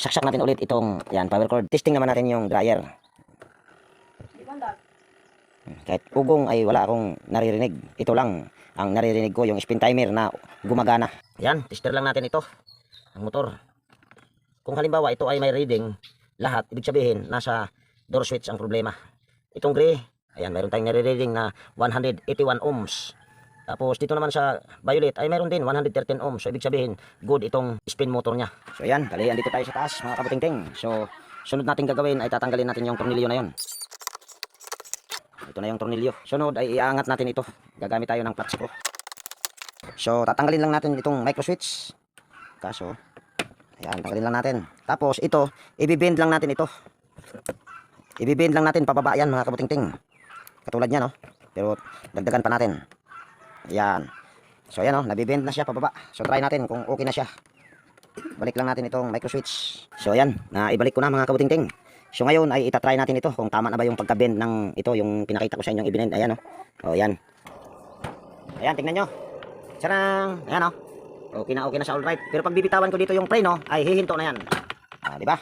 Saksak natin ulit itong yan, power cord. Testing naman natin yung dryer. Kahit ugong ay wala akong naririnig. Ito lang ang naririnig ko, yung spin timer na gumagana. Yan, tester lang natin ito. Ang motor. Kung halimbawa ito ay may reading, lahat, ibig sabihin, nasa door switch ang problema. Itong gray, ayan, mayroon tayong nare-reading na 181 ohms. Tapos dito naman sa violet ay mayroon din 113 ohms. So ibig sabihin, good itong spin motor niya. So ayan, bali dito tayo sa taas mga kabutingting. So sunod natin gagawin ay tatanggalin natin yung tornilyo na yon. Ito na yung tornilyo. Sunod ay iangat natin ito. Gagamit tayo ng screw. So tatanggalin lang natin itong micro switch. Kaso, ayan, tanggalin lang natin. Tapos ito, ibibend lang natin ito. Ibibend lang natin pababa yan mga kabutingting. Katulad niya no. Pero dagdagan pa natin. Ayan. So ayan oh, nabibend na siya pababa. So try natin kung okay na siya. Balik lang natin itong micro switch. So ayan, na ibalik ko na mga kabutingting. So ngayon ay itatry natin ito kung tama na ba yung pagka-bend ng ito yung pinakita ko sa inyong ibinend. Ayan oh. Oh, ayan. Ayan, tingnan nyo. Sarang. Ayan oh. Okay na okay na siya all right. Pero pag bibitawan ko dito yung pre no, ay hihinto na yan. Ah, di ba?